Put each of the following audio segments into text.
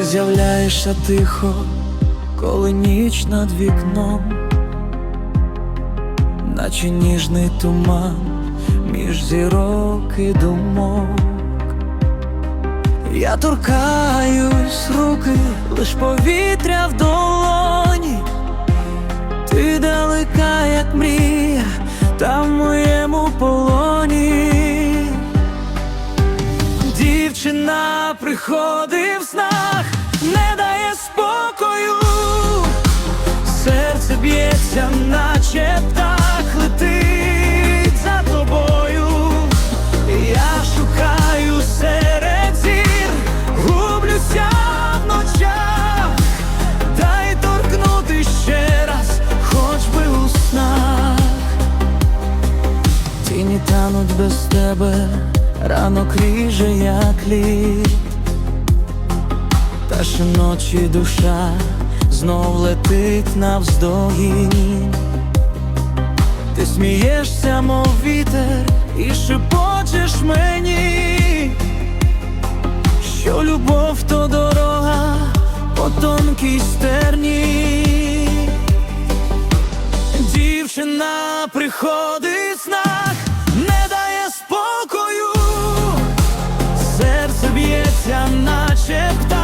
з'являєшся тихо, коли ніч над вікном, наче ніжний туман між зірок і думок. Я торкаюсь руки, лиш повітря в долоні. Ти далека, як мрія, та в моєму полоні. Дівчина приходить в снах, б'ється, наче птах летить за тобою. Я шукаю серед зір, гублюся в ночах, дай торкнути ще раз, хоч би у снах. Тіні тануть без тебе, ранок ріже, як лід Та щоночі душа знов летить навздогін. Ти смієшся, мов вітер, і шепочеш мені, що любов то дорога по тонкій стерні. Дівчина приходить снах, не дає спокою, серце б'ється, наче птах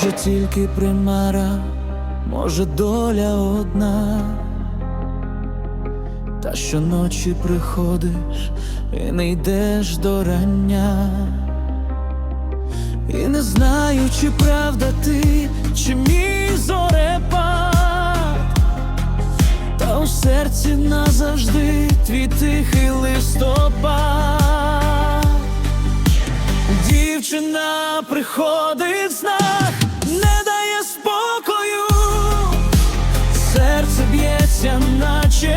Може тільки примара, може доля одна, та щоночі приходиш і не йдеш до рання. І не знаю, чи правда ти, чи мій зорепад, та у серці назавжди твій тихий листопад. Дівчина приходить з Серця наче